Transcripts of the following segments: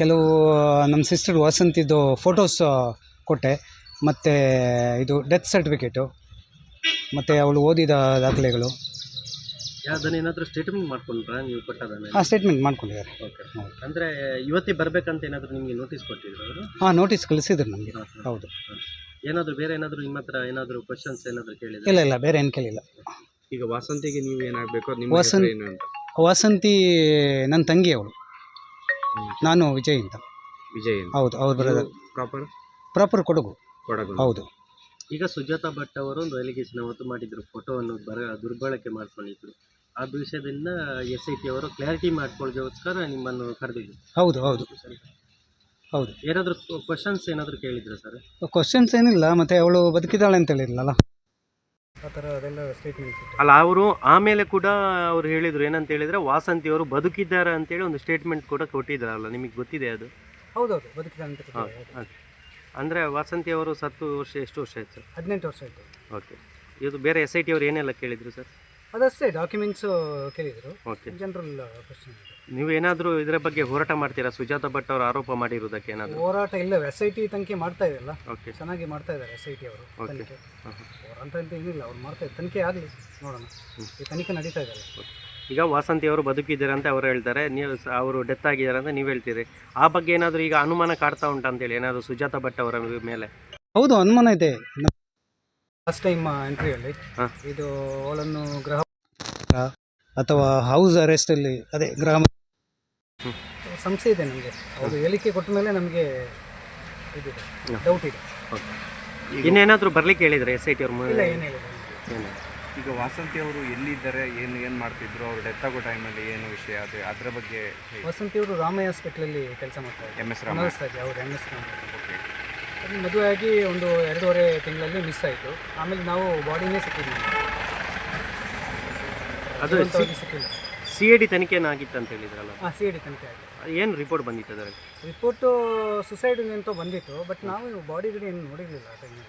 ಕೆಲವು ನಮ್ಮ sister ವಸಂತಿದ್ದು photos ಕೊಟ್ಟೆ. ಮತ್ತು ಇದು ಡೆತ್ ಸರ್ಟಿಫಿಕೇಟು ಮತ್ತು ಅವಳು ಓದಿದ ದಾಖಲೆಗಳು. ಅದನ್ನ ಏನಾದರೂ ಸ್ಟೇಟ್ಮೆಂಟ್ ಮಾಡ್ಕೊಂಡ್ರಾ? ನೀವು ಕೊಟ್ಟದನ್ನ ಆ ಸ್ಟೇಟ್ಮೆಂಟ್ ಮಾಡ್ಕೊಂಡಿದ್ದಾರೆ. ಓಕೆ. ಹೌದು. ಅಂದರೆ ಇವತ್ತೇ ಬರಬೇಕಂತ ಏನಾದರೂ ನಿಮಗೆ ನೋಟಿಸ್ ಕೊಟ್ಟಿದ್ರು ಅವರು? ಹಾಂ ನೋಟಿಸ್ ಕಳಿಸಿದ್ರು ನಮಗೆ. ಹೌದು. ಏನಾದರೂ ಬೇರೆ ಏನಾದರೂ ನಿಮ್ಮ ಹತ್ರ ಏನಾದರೂ ಕ್ವಶನ್ಸ್ ಏನಾದರೂ ಕೇಳಿದ್ರೆ? ಇಲ್ಲ ಇಲ್ಲ ಬೇರೆ ಏನು ಕೇಳಿಲ್ಲ. ಈಗ ವಾಸಂತಿಗೆ ನೀವು ಏನಾಗಬೇಕು ನಿಮ್ಮ ವಸಂತ ವಸಂತಿ ನನ್ನ ತಂಗಿ ಅವಳು ನಾನು ವಿಜಯ್ ಅಂತ. ವಿಜಯ್ ಹೌದು ಅವ್ರು ಬರೋದು ಪ್ರಾಪರ್ ಪ್ರಾಪರ್ ಕೊಡಗು. ಕೊಡಗು. ಹೌದು. ಈಗ ಸುಜಾತಾ ಭಟ್ ಅವರು ಒಂದು ಅಲಿಗೇಷನ್ ಅವತ್ತು ಮಾಡಿದ್ರು ಫೋಟೋವನ್ನು ಬರ ದುರ್ಬಳಕೆ ಮಾಡ್ಕೊಂಡಿದ್ರು ಆ ವಿಷಯದಿಂದ ಎಸ್ ಐ ಟಿ ಅವರು ಕ್ಲಾರಿಟಿ ಮಾಡ್ಕೊಳ್ಳೋದಕ್ಕೋಸ್ಕರ ನಿಮ್ಮನ್ನು ಕರೆದಿದ್ರು. ಹೌದು ಹೌದು. ಹೌದು. ಏನಾದರೂ ಕ್ವಶನ್ಸ್ ಏನಾದರೂ ಕೇಳಿದ್ರು ಸರ್? ಕ್ವಶನ್ಸ್ ಏನಿಲ್ಲ ಮತ್ತು ಅವಳು ಬದುಕಿದ್ದಾಳೆ ಅಂತ ಹೇಳಿರಲ್ಲ ಆ ಥರ ಅದೆಲ್ಲ ಸ್ಟೇಟ್ಮೆಂಟ್ ಅಲ್ಲ ಅವರು ಆಮೇಲೆ ಕೂಡ ಅವ್ರು ಹೇಳಿದ್ರು ಏನಂತ ಹೇಳಿದ್ರೆ ವಾಸಂತಿ ಅವರು ಬದುಕಿದ್ದಾರೆ ಅಂತೇಳಿ ಒಂದು ಸ್ಟೇಟ್ಮೆಂಟ್ ಕೂಡ ಕೊಟ್ಟಿದ್ದಾರಲ್ಲ ನಿಮಗೆ ಗೊತ್ತಿದೆ ಅದು? ಹೌದೌದು ಅಂತ ಹಾಂ ಅಂದರೆ ವಾಸಂತಿ ಅವರು ಸತ್ತು ವರ್ಷ ಎಷ್ಟು ವರ್ಷ ಆಯ್ತು ಹದಿನೆಂಟು ವರ್ಷ ಆಯಿತು. ಓಕೆ. ಇದು ಬೇರೆ ಎಸ್ ಐ ಟಿ ಅವರು ಏನೆಲ್ಲ ಕೇಳಿದ್ರು ಸರ್? ಅದಷ್ಟೇ ಡಾಕ್ಯುಮೆಂಟ್ಸು ಕೇಳಿದರು. ಓಕೆ ಜನರಲ್ ಕ್ವಶನ್ ನೀವು ಏನಾದರೂ ಇದರ ಬಗ್ಗೆ ಹೋರಾಟ ಮಾಡ್ತೀರಾ? ಸುಜಾತ ಭಟ್ ಅವರು ಆರೋಪ ಮಾಡಿರುವುದಕ್ಕೆ ಏನಾದರೂ? ಹೋರಾಟ ಇಲ್ಲ ಎಸ್ ಐ ಟಿ ತನಿಖೆ ಮಾಡ್ತಾ ಇದೆಯಲ್ಲ ಓಕೆ ಚೆನ್ನಾಗಿ ಮಾಡ್ತಾ ಇದ್ದಾರೆ ಎಸ್ ಐ ಟಿ ಅವರು. ತನಿಖೆ. ಹೋರಾಟ ಅಂತ ಏನಿಲ್ಲ ಅವ್ರು ಮಾಡ್ತಾ ಇದ್ದಾರೆ. ತನಿಖೆ ಆಗಲಿ ನೋಡೋಣ. ಈ ತನಿಖೆ ನಡೀತಾ ಇದ್ದಾರೆ ಈಗ ವಾಸಂತಿ ಅವರು ಬದುಕಿದ್ದಾರೆ ಅಂತ ಅವರು ಹೇಳ್ತಾರೆ. ನೀವು ಸ- ಅವರು ಡೆತ್ ಆಗಿದ್ದಾರೆ ಅಂತ ನೀವು ಹೇಳ್ತೀರಿ. ಆ ಬಗ್ಗೆ ಏನಾದರೂ ಈಗ ಅನುಮಾನ ಕಾಡ್ತಾ ಉಂಟಾ ಅಂತೇಳಿ ಏನಾದರೂ ಸುಜಾತ ಭಟ್ ಅವರ ಮೇಲೆ? ಹೌದು ಅನುಮಾನ ಇದೆ. ಲಾಸ್ಟ್ ಟೈಮ್ ಎಂಟ್ರಿಯಲ್ಲಿ ಅಲ್ಲಿ. ಇದು ಅವಳನ್ನು ಗೃಹ ಅಥವಾ ಹೌಸ್ ಅರೆಸ್ಟಲ್ಲಿ ಅದೇ ಗೃಹ ಸಂಸ್ಥೆ ಸಂಶಯ ಇದೆ ನಮಗೆ. ಅವರು ಹೇಳಿಕೆ ಕೊಟ್ಟ ಮೇಲೆ ನಮಗೆ ಇದಿದೆ ಹ್ಮ್. ಡೌಟ್ ಇದೆ. ಇನ್ನೇನಾದರೂ ಬರ್ಲಿಕ್ಕೆ ಹೇಳಿದ್ರೆ ಎಸ್ ಐ ಟಿ ಅವ್ರ ಇಲ್ಲ ಏನಿಲ್ಲ. ಏನು ಈಗ ವಾಸಂತಿ ಅವರು ಎಲ್ಲಿದ್ದಾರೆ ಏನು ಏನು ಮಾಡ್ತಿದ್ರು ಅವ್ರು ಡೆತ್ ಆಗೋ ಟೈಮಲ್ಲಿ ಏನು ವಿಷಯ ಅದು ಅದರ ಬಗ್ಗೆ ವಸಂತಿ ಅವರು ರಾಮಯ್ಯ ಹಾಸ್ಪಿಟ್ಲಲ್ಲಿ ಕೆಲಸ ಮಾಡ್ತಾರೆ ಎಂ ಎಸ್ ರಾಮ ಅವರು ಎಂ ಎಸ್ ಅದು ಮದುವೆ ಆಗಿ ಒಂದು ಎರಡೂವರೆ ತಿಂಗಳಲ್ಲಿ ಮಿಸ್ ಆಯಿತು. ಆಮೇಲೆ ನಾವು ಬಾಡಿನೇ ಸಿಕ್ಕಿದ್ವಿ. ಅದು ಜೀವಂತವಾಗಿ ಸಿಕ್ಕಿಲ್ಲ. ಸಿ ಎ ಡಿ ತನಿಖೆನ ಆಗಿತ್ತು ಅಂತ ಹೇಳಿದ್ರಲ್ಲ? ಹಾಂ ಸಿ ಐ ಡಿ ತನಿಖೆ ಆಯಿತು. ಏನು ರಿಪೋರ್ಟ್ ಬಂದಿತ್ತು ಅದರಲ್ಲಿ? ರಿಪೋರ್ಟು ಸುಸೈಡ್ ಅಂತ ಬಂದಿತ್ತು ಬಟ್ ನಾವು ಬಾಡಿ ಗಿಡಿ ಏನು ನೋಡಿರಲಿಲ್ಲ ಆ ಟೈಮಲ್ಲಿ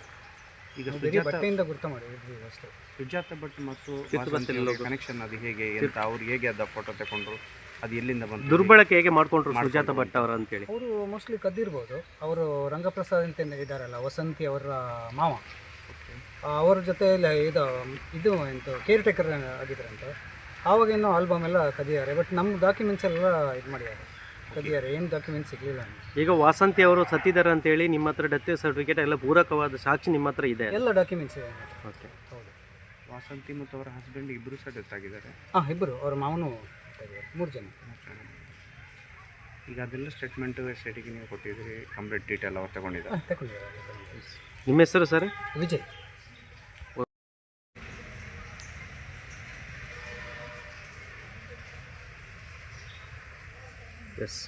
ಈಗ ನಾವು ಬರೀ ಸುಜಾತ ಬಟ್ಟೆಯಿಂದ ಗುರ್ತ ಮಾಡಿದ್ವಿ ಅಷ್ಟೇ. ಸುಜಾತ ಭಟ್ ಮತ್ತು ಕನೆಕ್ಷನ್ ಅದು ಹೇಗೆ ಅಂತ ಅವ್ರು ಹೇಗೆ ಅದ ಫೋಟೋ ತಗೊಂಡ್ರು? ಅದು ಎಲ್ಲಿಂದ ಬಂತು ದುರ್ಬಳಕೆ ಹೇಗೆ ಮಾಡ್ಕೊಂಡ್ರು ಸುಜಾತ ಭಟ್ ಅವರು ಅಂತೇಳಿ ಅವರು ಮೋಸ್ಟ್ಲಿ ಕದ್ದಿರ್ಬೋದು. ಅವರು ರಂಗಪ್ರಸಾದ್ ಅಂತ ಇದ್ದಾರಲ್ಲ ವಸಂತಿ ಅವರ ಮಾವ. ಆ, ಅವ್ರ ಜೊತೆ ಇದು ಇದು ಎಂತ ಕೇರ್ ಟೇಕರ್ ಆಗಿದ್ರಂತೆ. ಆವಾಗ ಇನ್ನೂ ಆಲ್ಬಮ್ ಎಲ್ಲ ಕದಿದ್ದಾರೆ ಬಟ್ ನಮ್ಮ ಡಾಕ್ಯುಮೆಂಟ್ಸ್ ಎಲ್ಲ ಇದು ಮಾಡಿದ್ದಾರೆ. ಕದಿಯಾರೆ ಏನು ಡಾಕ್ಯುಮೆಂಟ್ಸ್ ಸಿಗಲಿಲ್ಲ ಈಗ ವಾಸಂತಿ ಅವರು ಸತ್ತಿದ್ದಾರೆ ಅಂತೇಳಿ ನಿಮ್ಮ ಹತ್ರ ಡೆತ್ ಸರ್ಟಿಫಿಕೇಟ್ ಎಲ್ಲ ಪೂರಕವಾದ ಸಾಕ್ಷಿ ನಿಮ್ಮ ಹತ್ರ ಇದೆ ಎಲ್ಲ ಡಾಕ್ಯುಮೆಂಟ್ಸ್ ಇದೆ ಓಕೆ ಹೌದು ವಾಸಂತಿ ಮತ್ತು ಅವರ ಹಸ್ಬೆಂಡ್ ಇಬ್ಬರು ಸಹ ಡೆತ್ ಆಗಿದ್ದಾರೆ. ಹಾಂ ಇಬ್ಬರು ಅವ್ರ ಮಾವನು ಮೂರು ಜನ. ಈಗ ಅದೆಲ್ಲ ಸ್ಟೇಟ್ಮೆಂಟ್ ಎಸ್ ಐ ಟಿಗೆ ನೀವು ಕೊಟ್ಟಿದ್ದೀರಿ ಕಂಪ್ಲೀಟ್ ಡೀಟೇಲ್ ಅವ್ರು ತಗೊಂಡಿದ್ದಾರೆ. ನಿಮ್ಮ ಹೆಸರು ಸರ್? ವಿಜಯ್. ಎಸ್